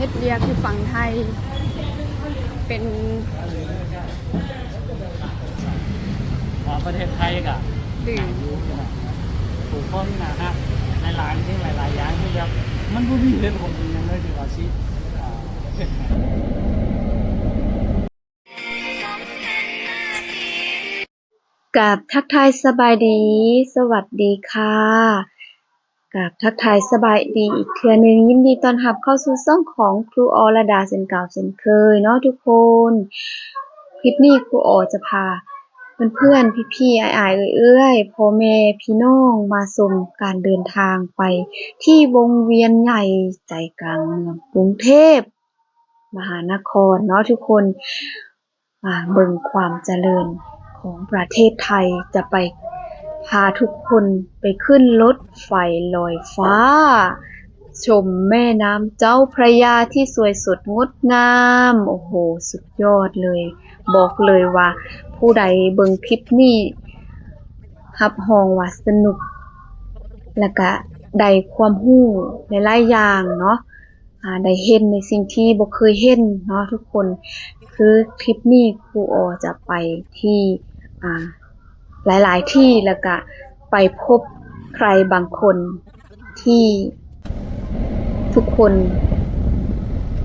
ฮ็ดเรียกที่ฝั่งไทย เป็นของประเทศไทยกับดื่มถูกคนนะฮะในหลายๆที่หลายๆอย่างที่แบบมันบ่มีเรื่องของมันยังเลยที่ว่าสิอ่าเป็นไงกับทักทายสบายดี สวัสดีค่ะ กับทักทายสบายดีอีกเทื่อนึงยินดีต้อนรับเข้าสู่ช่องของครูออระดาเซนเก่าเซนเคยเนาะทุกคน คลิปนี้ครูออจะพาเพื่อนๆพี่ๆไอายๆเอื้อยๆพ่อแม่พี่น้องมาชมการเดินทางไป ที่วงเวียนใหญ่ใจกลางเมืองกรุงเทพ มหานครเนาะทุกคนมาเบิ่งความเจริญของประเทศไทยจะไป พาทุกคนไปขึ้นรถไฟลอยฟ้า ชมแม่น้ำเจ้าพระยาที่สวยสดงดงาม โอ้โห สุดยอดเลย บอกเลยว่า ผู้ใดเบิ่งคลิปนี้รับรองว่าสนุก แล้วก็ได้ความรู้หลายๆอย่างเนาะได้เห็นในสิ่งที่บ่เคยเห็นเนาะทุกคน คือคลิปนี้ครูออจะไปที่อ่า หลาย ๆ ที่แล้วก็ไปพบใครบางคนที่ทุกคน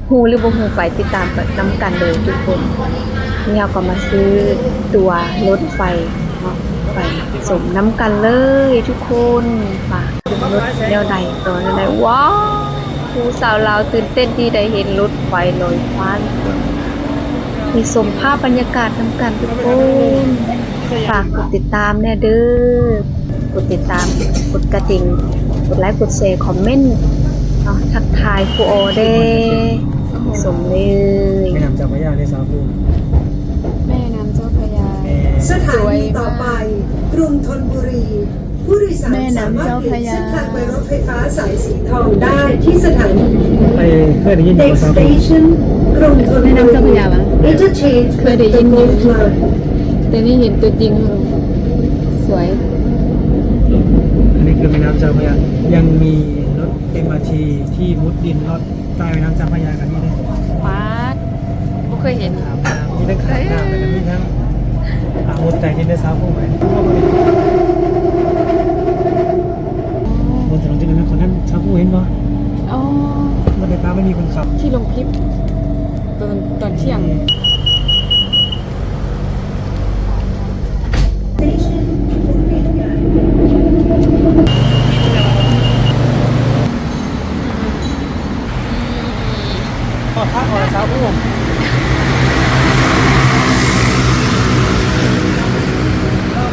ฮูหรือบ่ฮูไปติดตามไปนำกันเลยทุกคนเนี่เราก็มาซื้อตัวรถไฟเนาะไปสมน้ำกันเลยทุกคนฝากขึ้นรถแนวใดตอนใดว้าวครูสาวลาวตื่นเต้นที่ได้เห็นรถไฟลอยฟ้านมีสมภาพบรรยากาศน้ำกันทุกคน ฝากกดติดตามแน่เด้อกดติดตามกดกระดิ่งกดไลค์กดแชร์คอมเมนต์เนาะทักทายครูโอเด้สมเลยไม่นำจากพระยาในสาภูแม่น้ำเจ้าพระยาสถานีต่อไปกรุงธนบุรี ผู้โดยสารแม่น้ำเจ้าพระยาสมรถเปลี่ยนเส้นทางไปรถไฟฟ้าสายสีทองได้ที่สถานีไปเคยได้ยินอยู่ Next สาภู station กรุงธนบุแม่รีน้ำเจ้าพระยาปะ Interchange เคยได้ยินอยู่ with the Gold Line แต่นี่เห็นตัวจริง สวย อันนี้คือแม่น้ำเจ้าพระยายังมีรถ MRT ที่มุดดินลอดใต้แม่น้ำเจ้าพระยากันนี่ด้วยปาดบ่เคยเห็นอาบน้ำมีทั้งขายน้ำแล้วก็มีทั้งอามุดแต่งดินในสาภูไหมบนถนนที่นั้นคนนั้นสาภูเห็นปะอ๋อรถไฟฟ้าไม่มีคนขับ ที่ลงคลิป ตอนตอนเที่ยง อ๋อท่าของสาภูก็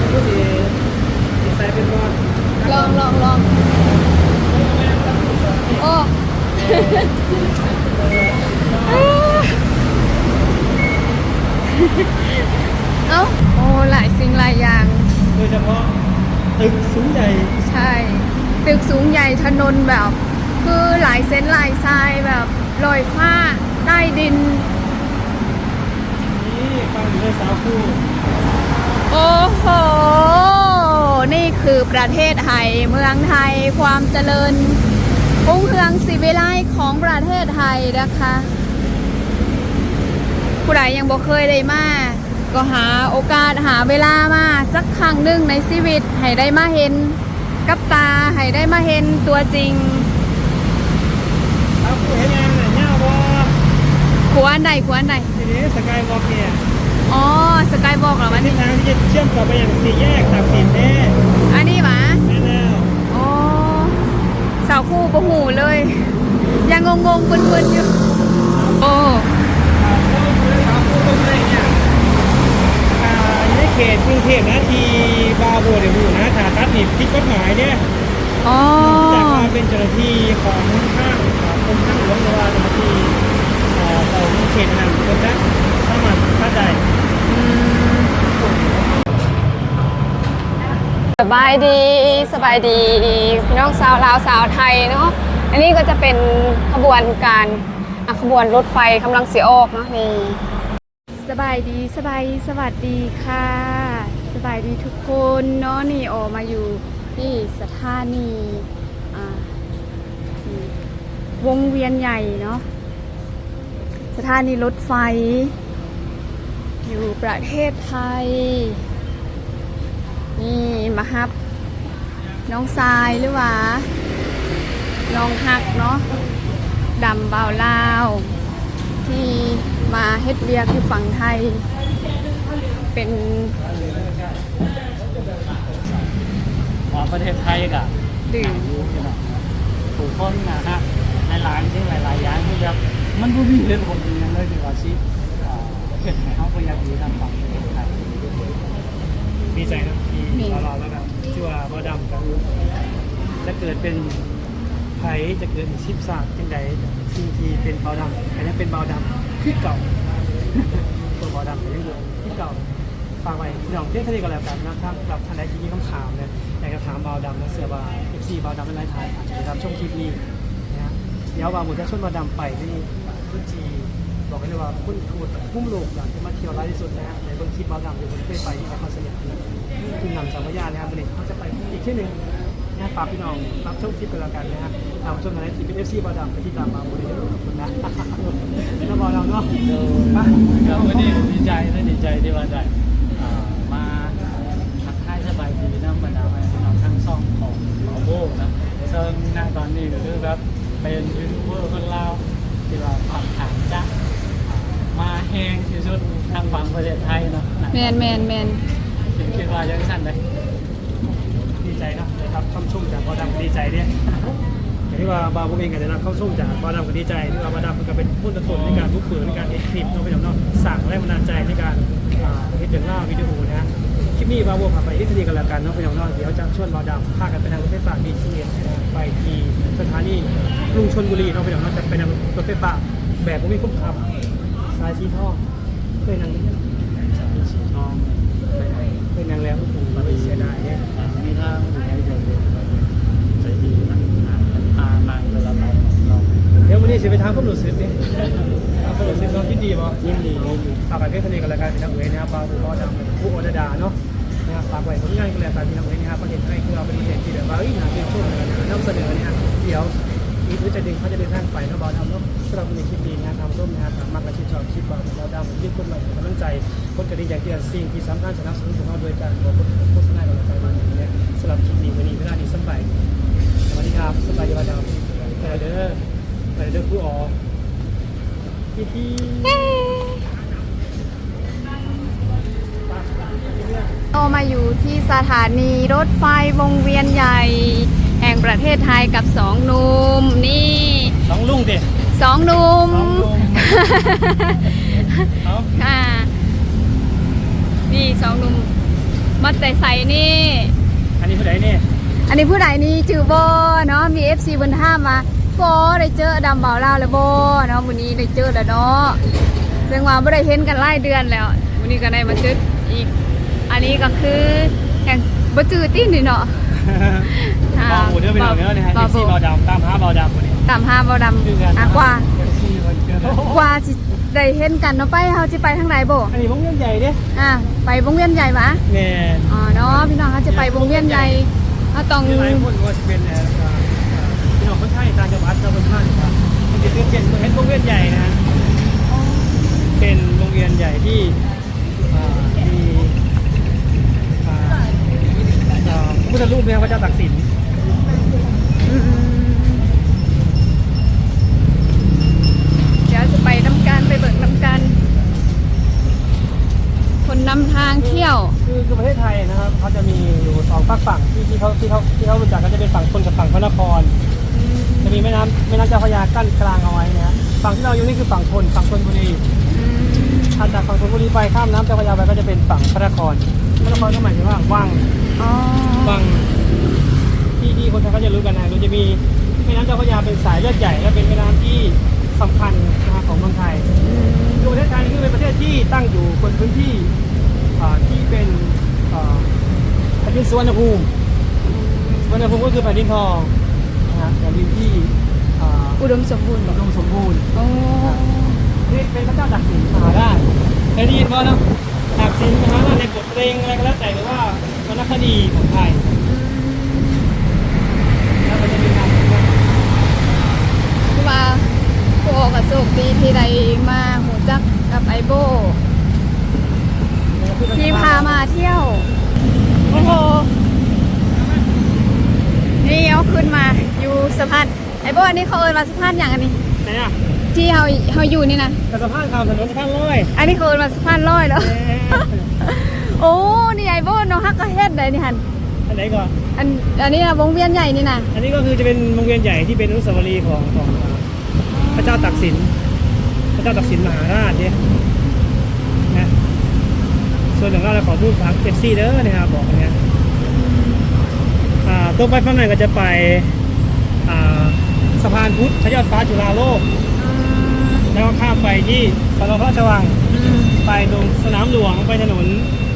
มันก็สีสีใสเป็นก้อนลองลองลองโอ้เอ้าโอ้หลายสิ่งหลายอย่างโดยเฉพาะตึกสูงใหญ่ ใช่ ตึกสูงใหญ่ถนนแบบ คือหลายเส้นหลายทรายแบบ ลอยฟ้า ใต้ดิน นี่ฟังอยู่ในสาวคู่โอ้โห นี่คือประเทศไทย เมืองไทยความเจริญรุ่งเรืองสิวิไลของประเทศไทยนะคะผู้ใดยังบ่เคยได้มา ก็หาโอกาสหาเวลามาสักครั้งหนึ่งในชีวิต ให้ได้มาเห็น กับตา ให้ได้มาเห็นตัวจริง สาวคู่เห็นยังเนี่ยเน่าบ่ ขวานใดขวานใดทีนี้สกายวอล์กเนี่ยอ๋อสกายบอกเหรอมัวันนทิศนี้ทางที่จะเชื่อมต่อไปยังสี่แยกตากสินแน่อันนี้หมาแน่แล้วอ๋อสาวคู่ประหูเลย ยังงงๆมึนๆอยู่โอ้สาวคู่ตรงไหนเนี่ยอ่าอยู่ในเขตกรุงเทพนะที่บาโบเดบูนะถ้าตัดนี่ผิดกฎหมายเนี่ยอ๋อ จากมาเป็นเจ้าหน้าที่ของห้างของกรมทางหลวงหรือว่าเจ้าหน้าที่เอ่อของ เขตนั้นคนนั้นสามารถตัดได้สบายดีสบายดีพี่น้องสาวลาวสาวไทยเนาะอันนี้ก็จะเป็นขบวนการอะขบวนรถไฟกำลังเสียออกเนาะนี่สบายดีสบายสวัสดีค่ะ สบายดีทุกคนเนาะนี่ออกมาอยู่ที่สถานีอ่านี่วงเวียนใหญ่เนาะ สถานีรถไฟ อยู่ประเทศไทย นี่มาฮับ น้องทรายหรือว่าน้องฮักเนาะดำเบาลาว ที่มาเฮ็ดเวียกที่ฝั่งไทย เป็นว่าประเทศไทยกับดื่มถูกคนนะฮะหลายๆที่หลายๆอย่างที่แบบ มันก็มีเหตุผลอย่างเลยดีกว่าชิอ่าเห็นไหมเขาก็อยากอยู่ทางฝั่งประเทศไทยดีใจนะที่เราเราแล้วกันชื่อว่าบอดำกันจะเกิดเป็นไผจะเกิดเป็นชิปศาสตร์ยังไงสิ่งที่เป็นเบาดำอันนี้เป็นเบาดำคือเก่า ตัวเบาดำเป็นยังไงที่เก่าฝากไว้พี่น้องเพื่อนทะเลกันแล้วกันนะครับบท่านใดที่มีคำถามเนี่ยอยากจะถามเบาดำและเสือบาเอฟซีเบาดำเป็นไรไทยอาจจะไปทำช่วงคลิปนี้ เดี๋ยวบาหมูจะชวนเบาดำไปที่ทุกทีบอกให้เลยว่าคุณทูดพุ่มโลกอยากจะมาเที่ยวไลฟ์ที่สุดนะฮะในบื้องคลิปบาดำเดี๋ยวผมเคยไปที่นครสยามนะคือนำสามพยานนะครับวันนี้เขาจะไปอีกที่หนึ่งนะฝากพี่น้องรับชมคลิปกันแล้วกันนะฮะทางชมกันที่เป็นเอฟซีบาดำไปที่ตามมาหมูได้ขอบคุณนะแล้วบอลเบาเนาะไปก็วันนี้ดีใจและดีใจที่ว่าได้อ่ามาทักทายสบายดีนะบรรดาพี่น้องทั้งซ่องของหมอโบนะซึ่งณตอนนี้ก็คือแบบ เป็นยูทูบเบอร์คนลาวที่ว่าผ่านทางจะอ่ามาแห้งที่สุดทางฝั่งประเทศไทยเนาะนะแมนแมนแมนคิดคิดว่ายังสั้นเลยดีใจเนาะนะครับคำชุ่มจากบอดำก็ดีใจเนี่ยอย่างที่ว่าบาวผมเองก็ได้รับคำชุ่มจากบอดำก็ดีใจที่ว่าบอดำมันก็เป็นผู้ต้นในการบุกเบิกในการเอ็ดคลิปเนาะพี่น้องเนาะสั่งแรงบันดาลใจในการอ่าเฮ็ดเรื่องเล่าววิดีโอนะฮะค ลิปนี้บาวผมพาไปที่ทะเลกันแล้วกันเนาะพี่น้องเนาะเดี๋ยวจะชวนบาวดำพากันไปทางรถไฟฟ้าดีซีเอ็นไปที่สถานีกรุงชลบุรีเนาะพี่น้องเนาะจะไปทางรถไฟฟ้าแบบผมมีคุ้มขับสายสีทองเคยนั่งไหมสีทองเคยนั่งแล้วโอ้โหมันเสียดายเนี่ยมีทางอยู่ในเดียวกันใจดีนะอ่าพานางเวลาเราเดี๋ยววันนี้สิไปทางความรู้สึกเนี่ยทางความรู้สึกน้องคิดดีป่ะยินดียินดีฝากไปเพื่อนทะเลกันแล้วกันพี่น้องเอ๋ยนะครับปลาบูปลาดำผู้อดดาเนาะ นะครับฝากไว้ผลงานกันแล้วกันพี่น้องเอ๋ยนะครับประเทศไทยคือเราเป็นประเทศที่แบบว่าเอ้ยน่าชื่นชมเลยนะนำเสนอเนี่ยเดี๋ยวอีกวิจะดึงเขาจะเดินทางไปนะบอลดำเนาะสำหรับวันคลิปดีนะทำร่วมนะครับมากกระชิดชอบคลิปบอลเราดำยื่นคนใหม่กำลังใจคนกระดิ่งอย่างเดียวสิ่งที่สำคัญสนับสนุนพวกเราโดยการบอกโฆษณากันแล้วกันวันนี้เนี่ยสำหรับคลิปนี้วันนี้เวลาดีสบายสวัสดีครับสบายดีบอลดำไปเด้อไปเด้อผู้อ๋อพี่พี่ สถานีรถไฟวงเวียนใหญ่ แห่งประเทศไทยกับสองหนุ่มนี่สองลุงเด็สองหนุ่มสองลุงเอาค่ะนี่สองหนุ่มมาแต่ใส่นี่ อันนี้ผู้ใดเนี่ยอันนี้ผู้ใดนี่จือโบเนาะมี FC บนท่ามมาโบได้เจอดำเบาเล่าวแล้วโบเนาะวันนี้ได้เจอแล้วเนาะเรื่องว่าไม่ได้เห็นกันหลายเดือนแล้ววันนี้ก็ได้มาเจออีกอันนี้ก็คือ แห่งบ่จือติ้นนี่เนาะบาวหมูเนื้อเป็นเอาเนื้อนะฮะบาเอฟซีวบาวดำตามหาบาวดำคนนี้ตามหาเบาดคือกันำอะกว่าเอฟซีวันเกิดกว่าสิได้เห็นกันเนาะไปเฮาสิไปทางไหนโบอันนี้วงเวียนใหญ่เด้อะไปวงเวียนใหญ่หวะแม่อ๋อเนาะพี่น้องเขาจะไปวงเวียนใหญ่เขาต้องมีหลายคนว่าจะเป็นเอ่อเอ่อเอ่อพี่น้องคนไทยต่างจังหวัดเราเป็นท่านครับมันจะเป็นเป็นเห็นวงเวียนใหญ่นะฮะเป็นวงเวียนใหญ่ที่ พระพุทธรูปเนี่ยพระเจ้าตากสินอืมเดี๋ยวจะไปน้ำกันไปเบิกน้ำกันคนนำทางเที่ยว คือคือประเทศไทยนะครับเขาจะมีอยู่สองฝากฝั่งที่ที่เขาที่เขาที่เขารู้จักก็จะเป็นฝั่งทนกับฝั่งพระนคร จะมีแม่น้ำแม่น้ำเจ้าพระยากั้นกลางเอาไว้นะฮะฝั่งที่เราอยู่นี่คือฝั่งทนฝั่งธนบุรีถ้าจากฝั่งธนบุรีไปข้ามน้ำเจ้าพระยาไปก็จะเป็นฝั่งพระนครพระนครก็หมายถึงว่าวัง อ๋อวังที่ที่คนไทยเขาจะรู้กันนะโดยจะมีแม่น้ำเจ้าพระยาเป็นสายเลือดใหญ่และเป็นแม่น้ำที่สำคัญนะฮะของเมืองไทยคือประเทศไทยนี่คือเป็นประเทศที่ตั้งอยู่บนพื้นที่อ่าที่เป็นอ่าแผ่นดินสุวรรณภูมิสุวรรณภูมิก็คือแผ่นดินทองนะฮะแผ่นดินที่อ่าอุดมสมบูรณ์อุดมสมบูรณ์ โอ้นี่เป็นพระเจ้าตักสินมหาราชเคยได้ยินว่าเนาะตักสินมหาราชในบทเพลงอะไรก็แล้วแต่หรือว่าว รรณคดีของไทยแล้วก็จะมีการคือว่าโอ้กับโชคดีที่ได้มาหูจักกับไอโบที่พามาเที่ยว โอ้โห นี่เอาขึ้นมาอยู่สะพานไอโบอันนี้เขาเอินมาสะพานอย่างอันนี้ ไหนอะที่เขาเขาอยู่นี่นะกระสะพานข้ามถนนสะพานลอย อันนี้เขาเอินมาสะพานลอยแล้ว โอ้ นี่ไอโบน้องฮักก็เฮ็ดได้นี่ฮันอันไหนก่อนอัน อันนี้นะวงเวียนใหญ่นี่นะอันนี้ก็คือจะเป็นวงเวียนใหญ่ที่เป็นอนุสาวรีย์ของของพระเจ้าตากสิน พระเจ้าตากสินมหาราชเนี่ยนะส่วนหนึ่งเราขอพูดพักเอฟซีเด้อนะครับบอกเนี่ยอ่าตรงไปฝั่งนั้นก็จะไปอ่าสะพานพุทธพระยอดฟ้าจุฬาโลก แล้วก็ข้ามไปที่สนพระราชวัง ไปตรงสนามหลวงไปถนนเอ่อ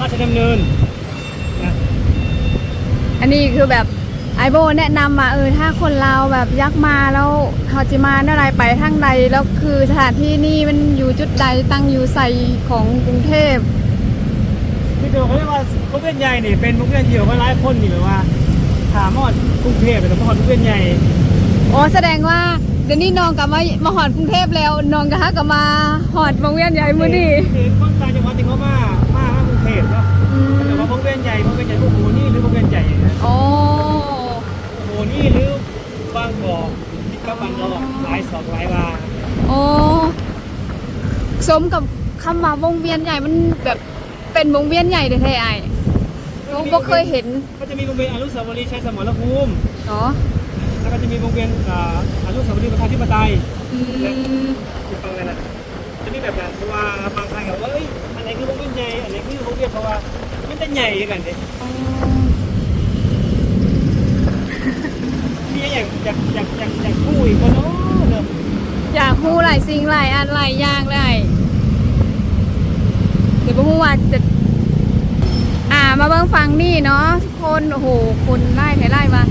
ราชดำเนินนะอันนี้คือแบบไอโบแนะนำมาเออถ้าคนเราแบบยักมาแล้วเขาจะมาเมื่อไรไปทางใดแล้วคือสถานที่นี่มันอยู่จุดใดตั้งอยู่ใส่ของกรุงเทพที่เดียวเขาเรียกว่าวงเวียนใหญ่นี่เป็นวงเวียนเดียวกับหลายคนนี่แบบว่าถามอดกรุงเทพเป็นมอดวงเวียนใหญ่โอ้แสดงว่า เดี๋ยวนี้น้องกลับมามาหอดกรุงเทพแล้วน้องก็ฮักกลับมาหอดวงเวียนใหญ่มื้อนี้คือคนต่างจังหวัดที่เขามามาว่ากรุงเทพเนาะอืมแต่ว่าวงเวียนใหญ่วงเวียนใหญ่พวกโหนี่หรือวงเวียนใหญ่อย่างเงี้ยโอ้โหนี่หรือบางกอกที่ก็บางกอกหลายสองหลายวาโอ้สมกับคำว่าวงเวียนใหญ่มันแบบเป็นวงเวียนใหญ่แท้ๆไอ้น้องบ่เคยเห็นก็จะมีวงเวียนอนุสาวรีย์ชัยสมรภูมิเนาะ แล้วก็จะมีวงเวียนอ่าอนุสาวรีย์ประชาธิปไตยอืมที่ฟังกันนะจะมีแบบนั้นเพราะว่าบางครั้งแบบว่าเอ้ยอันไหนคือวงเวียนใหญ่อันไหนคือวงเวียนเพราะว่ามันจะใหญ่กันเด้อ๋อพี่อยากอยากอยากอยากอยากพูดอีกคนเนาะเนอะอยากพูดหลายสิ่งหลายอันหลายอย่างเลยเดี๋ยวพูดว่าจะอ่ามาเบิ่งฟังนี่เนาะทุกคนโอ้โหคนไล่ไทยไล่มา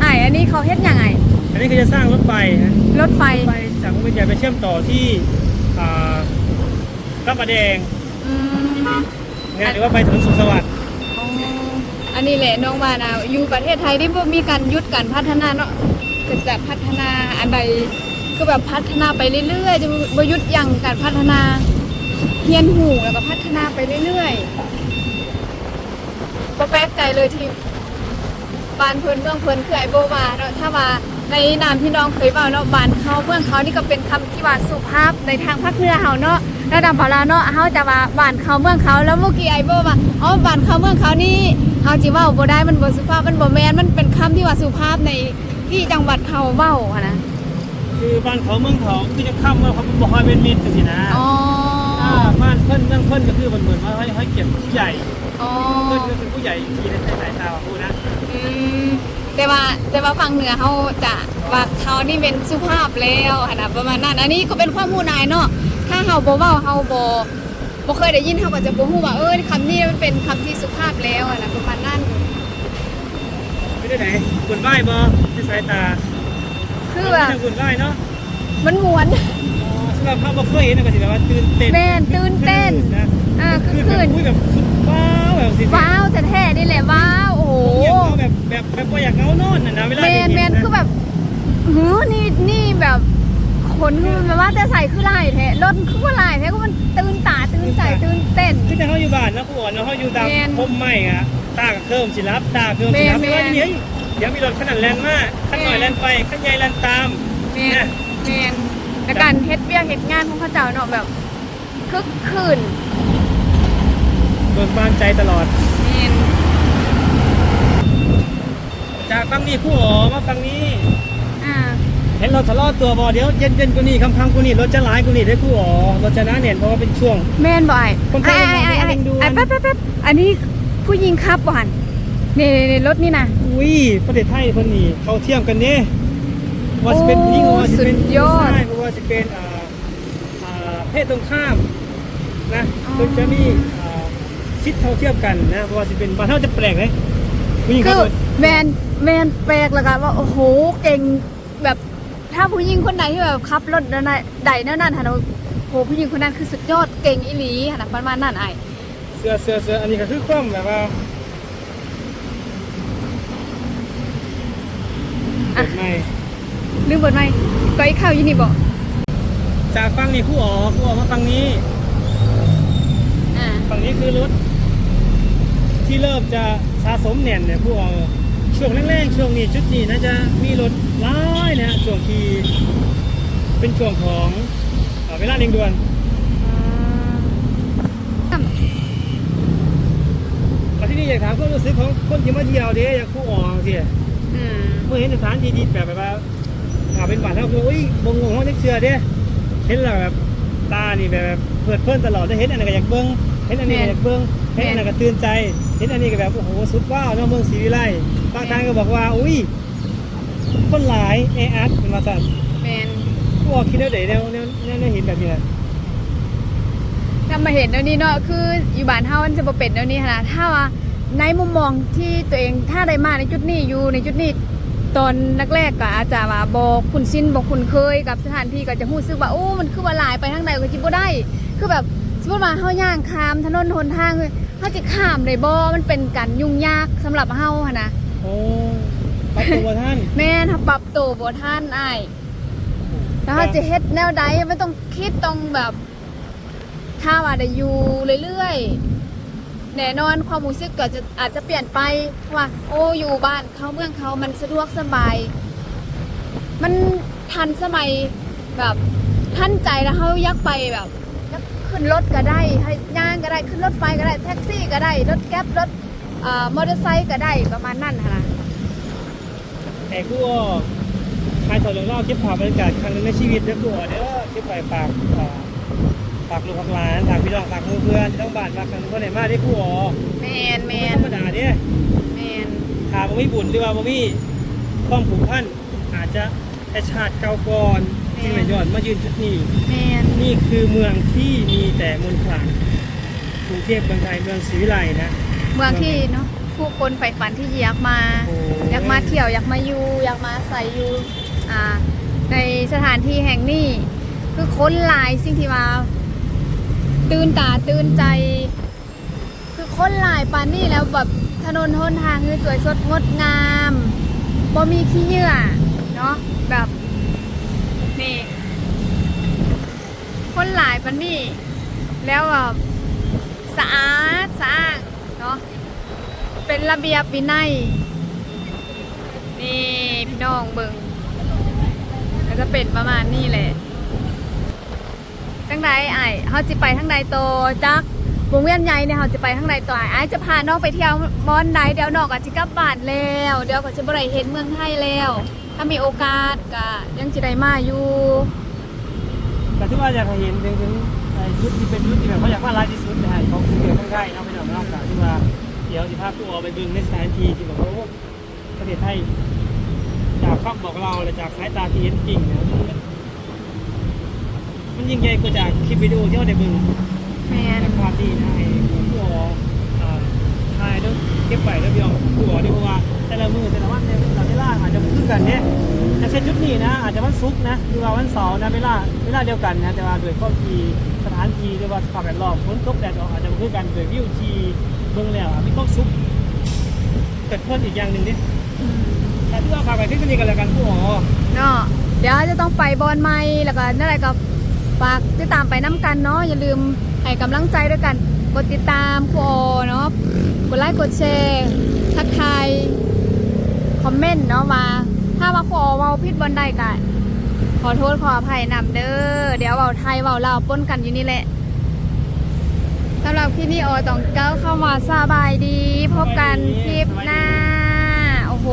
ไอ้ายอันนี้เขาเฮ็ดยังไงอันนี้คือจะสร้างรถไฟนะรถไฟไปจากวงเวียนใหญ่ไปเชื่อมต่อที่อ่าพระประแดงอืมนะหรือว่าไปถนนสุขสวัสดิ์อ๋ออันนี้แหละน้องว่านะอยู่ประเทศไทยที่บ่มีการหยุดการพัฒนาเนาะก็จะพัฒนาอันใดก็แบบพัฒนาไปเรื่อยๆจะบ่หยุดยั้งการพัฒนาเฮียนหูแล้วก็พัฒนาไปเรื่อยๆบ่แปลกใจเลยที่ บ้านเพิ่นเมืองเพิ่นคือไอ้โบว่าเนาะถ้าว่าในนามที่น้องเคยเว้าเนาะบ้านเขาเมืองเขานี่ก็เป็นคำที่ว่าสุภาพในทางภาคเหนือเฮาเนาะแล้วดำพาราเนาะเฮาจะว่าบ้านเขาเมืองเขาแล้วเมื่อกี้ไอ้โบว่าอ๋อบ้านเขาเมืองเขานี่เฮาสิเว้าบ่ได้มันบ่สุภาพมันบ่แม่นมันเป็นคำที่ว่าสุภาพในที่จังหวัดเฮาเว้าอะนะคือบ้านเขาเมืองเขาคือจะข้ามเมืองเขาบอกว่าเป็นมิตรสินะอ๋ออ่าบ้านเพิ่นเมืองเพิ่นก็คือมันเหมือนว่าให้ให้เกียรติผู้ใหญ่ อ๋อเพิ่นก็คือผู้ใหญ่ที่ในสายตาของผู้นะอืมแต่ว่าแต่ว่าฝั่งเหนือเขาจะว่าเขานี่เป็นสุภาพแล้วอะนะประมาณนั้นอันนี้ก็เป็นความรู้นายเนาะถ้าเฮาบ่เว้าเฮาบ่บ่เคยได้ยินเฮาก็จะบ่ฮู้ว่าเออคำนี้มันเป็นคำที่สุภาพแล้วอะนะประมาณนั้นไม่ได้ไหนคุณไหว้บ่ในสายตาคือแบบทางคุณไหว้เนาะมันม่วนอ๋อ สำหรับภาพบ่เคยเห็นก็สิแบบว่าตื่นเต้นแม่นตื่นเต้นนะอ่าคือคือคืแบบนคุยแบบสุดว้าวแบบสิว้าวแต่แท้ๆนี่แหละว้าวโอ้โหเงียบเขาแบบแบบแบบว่าอยากเอานอนน่ะนะเวลาแมได้นยิแมนนะคือแบบหือนี่นี่แบบคนคือแบบว่าแต่ใส่คือลายแท้รถคือว่าลายแท้ก็มันตื่นตาตื่นใจตื่นเต้นคือแต่เขาอยู่บ้านนะครูอ่อนนะเขาอยู่ตามแม่นพมใหม่อะตากับเคริ่มสิรับตาเคริ่มสิรับแม่นแต่ว่าแม่นเดี๋ยวเดี๋ยวมีรถขนาดแลนมากขั้นหน่อยแลนไปขั้นใหญ่แลนตามแมนแมน แต่การเฮ็ดเวียกเฮ็ดงานของเขาเจ้าเนาะแบบคึกคืนโดนบานใจตลอด แมนจากฟังนี่ครู่อ๋อมาฟังนี้ อ่าเห็นเราทะเลาะตัวบอเดี๋ยวเย็นเย็นๆกูนี่คำคำๆกูนี่รถจะหลายกูนี่ได้ครู่อ๋อรถจะหน้าเน่นเพราะว่าเป็นช่วง แมนบ่ไอ้คนไทไอ้ยไอ้ไอ้มองไอ้ไม่ดู ไอ้แป๊บแป๊บแป๊บอันนี้ผู้หญิงขับบ่หันนี่นี่นี่รถนี่นะอุ้ยประเทศไทยคนนี้เขาเทียมกันเนี่ย ว่าจะเป็นผู้หญิงโอ้ว่าจะเป็นสุดยอดใช่เพราะว่าจะเป็นอ่าอ่าเพศตรงข้ามนะอ๋อคนจะมีอ่าชิดเท่าเทียมกันนะเพราะว่าจะเป็นบ้านเท่าจะแปลกเลยผู้หญิงคืเขาอโดนแมนแมนแปลกแล้วกันว่าโอ้โหเก่งแบบถ้าผู้หญิงคนไหนที่แบบขับรถนั่นน่ะใดนั่นนั่นหันโอ้โหผู้หญิงคนนั้นคือสุดยอดเก่งอีหลีหันนะประมาณนั้นไอ้เสือเสือเสืออันนี้ก็คือความแบบว่าเปิดไม่ ลืมเบิดไหมก้อยข้าวอยู่นี่บ่จากฝั่งนี้คู่อ๋อคู่อ๋อมาฝั่งนี้ อ่าฝั่งนี้คือรถ ที่เริ่มจะสะสมแน่นเนี่ยผู้เอาช่วงแรกๆช่วงนี้จุดนี้น่าจะมีรถร้ายนะฮะช่วงที่เป็นช่วงของเอ่อเวลาเร่งด่วนมาที่นี่อยากถามความรู้สึกของคนที่มาเที่ยวเด้อยากผู้ออกสิอืม เมื่อเห็นสถานที่ดีแบบแบบว่า ถ้าเป็นบ้านเท่าคืออุ้ยบงงงเขาจะเชื่อเด้เห็นแล้วแบบตานี่แบบเปิดเพิ่นตลอดได้เห็นอันนั้นก็อยากเบิ่งเห็นอันนี้ก็อยากเบิ่งเห็นอันนั้นก็ตื่นใจ เห็นอันนี้ก็แบบโอ้โหสุดว้าวเนาะเมืองศรีวิไลบางทางก็บอกว่าอุ้ยคนหลายแออัดเป็นมาสั่นแมนผู้ออกคิดแล้วเดี๋ยวแนวแนวแนวเห็นแบบนี้นะถ้ามาเห็นเดี๋ยวนี้เนาะคืออยู่บ้านเฮามันจะบ่เป็นเดี๋ยวนี้หั้นนะถ้าว่าในมุมมองที่ตัวเองถ้าได้มาในจุดนี้อยู่ในจุดนี้ ตอนแรกๆก็อาจจะว่าบ่คุ้นชินบ่คุ้นเคยกับสถานที่ก็จะรู้สึกว่าโอ้ มันคือว่าหลายไปทางใดก็สิบ่ได้ คือแบบสมมติว่าเฮาย่างข้ามถนนหนทางเลยเฮาจะข้ามได้บ่มันเป็นการยุ่งยากสำหรับเฮาหันนะโอ้ปรับตัวท่านแม่นถ้าปรับตัวบ่ทันอ้ายแล้วเฮาจะเฮ็ดแนวใดไม่ต้องคิดต้องแบบถ้าว่าได้อยู่เรื่อยๆ แน่นอนความรู้สึกก็จะอาจจะเปลี่ยนไปเพราะว่า โอ้อยู่บ้านเขาเมืองเขามันสะดวกสบาย มันทันสมัยแบบทันใจแล้วเขายักไปแบบขึ้นรถก็ได้ให้ย่างก็ได้ขึ้นรถไฟก็ได้แท็กซี่ก็ได้รถแก๊ปรถมอเตอร์ไซค์ก็ได้ประมาณนั้นค่ะแต่กูก็ทายถอดเรื่องเล่าเก็บภาพบรรยากาศครั้งนึงในชีวิตเด้อกูเด้อเก็บไปฝาก ฝากลูกฝากหลานฝากพี่น้องฝากหมู่เพื่อนที่ต้องบ้านฝากกันคนไหนมาได้กูอ๋อแมนแมธนรรมดาเด้แมนถามว่ามีบุญหรือว่าบ่มีความผูกพันอาจจะแต่ชาติเก่าก่อนที่แม่ยอดมายืนจุดนี้แมนนี่คือเมืองที่มีแต่มนต์ขลังกรุงเทพเมืองไทยเมืองศรีวิไลนะเมืองที่เนาะผู้คนใฝ่ฝันที่อยากมาโอ้อยากมาเที่ยวอยากมาอยู่อยากมาใส่อยู่อ่าในสถานที่แห่งนี้คือค้นหลายสิ่งที่มา ตื่นตาตื่นใจ คือค้นหลายปานนี่แล้วแบบถนนหนทางคือสวยสดงดงามบ่มีขี้เหยื่อเนาะแบบนี่คนหลายปานนี่แล้วแบบสะอาดสะอ้างเนาะเป็นระเบียบวินัยนี่พี่น้องเบิงก็จะเป็นประมาณนี้แหละ ทั้งใดไอ้เขาจะไปทั้งใดโตจักวงเวียนใหญ่เนี่ยเขาจะไปทั้งใดต่อไอ้จะพาน้องไปเที่ยวบอนใดเดี๋ยวน้องก็จะกลับบ้านแล้ว เดี๋ยวก็จะบ่ได้เห็นเมืองไทยแล้ว ถ้ามีโอกาสก็ยังจะได้มาอยู่แต่ที่ว่าอยากเห็นถึงถึงๆยุทธที่เป็นยุทธที่แบบเขาอยากว่าร้ายที่สุดในของกรุงเทพเมืองไทยเนาะพี่น้องเนาะแต่ที่ว่าเดี๋ยวสิพาตัวไปบิ่งในสถานที่ที่แบบว่าประเทศไทยจากคำบอกเราและจากสายตาที่เห็นจริงเนี่ย มันมันยิ่งใหญ่กว่าจากคลิปวิดีโอที่เราได้เบิ่งแมนแต่ภาพดีนะไอ้ผู้อออ่าถ่ายต้องเก็บไปแล้วพี่น้องผู้ออที่เพราะว่าแต่ละมือแต่ละวันเนี่ยแต่ละเวลาอาจจะบ่คือกันเนี่ยแต่เช่นจุดนี้นะอาจจะวันศุกร์นะหรือว่าวันเสาร์นะเวลาเวลาเดียวกันนะแต่ว่าโดยข้อทีสถานที่หรือว่าสภาพแวดล้อมฝนตกแดดออกอาจจะบ่คือกันโดยวิวที่เบิ่งแล้วอะมีความสุขเกิดเพิ่มอีกอย่างหนึ่งดิแต่ที่ว่าฝากไปที่นี่กันแล้วกันผู้ออเนาะเดี๋ยวจะต้องไปบอนไม้แล้วก็นั่นแหละก็ ฝากติดตามไปน้ำกันเนาะอย่าลืมให้กำลังใจด้วยกัน กดติดตามครูโอเนาะกดไลค์กดแชร์ทักทายคอมเมนต์เนาะมา ถ้าว่าครูโอเว้าผิดบนใดกันขอโทษขออภัยนำเด้อเดี๋ยวเว้าไทยเว้าลาวปนกันอยู่นี่แหละสำหรับที่นี่โอต้องก้าวเข้ามาสบายดี พบกันคลิปหน้า โอ้โห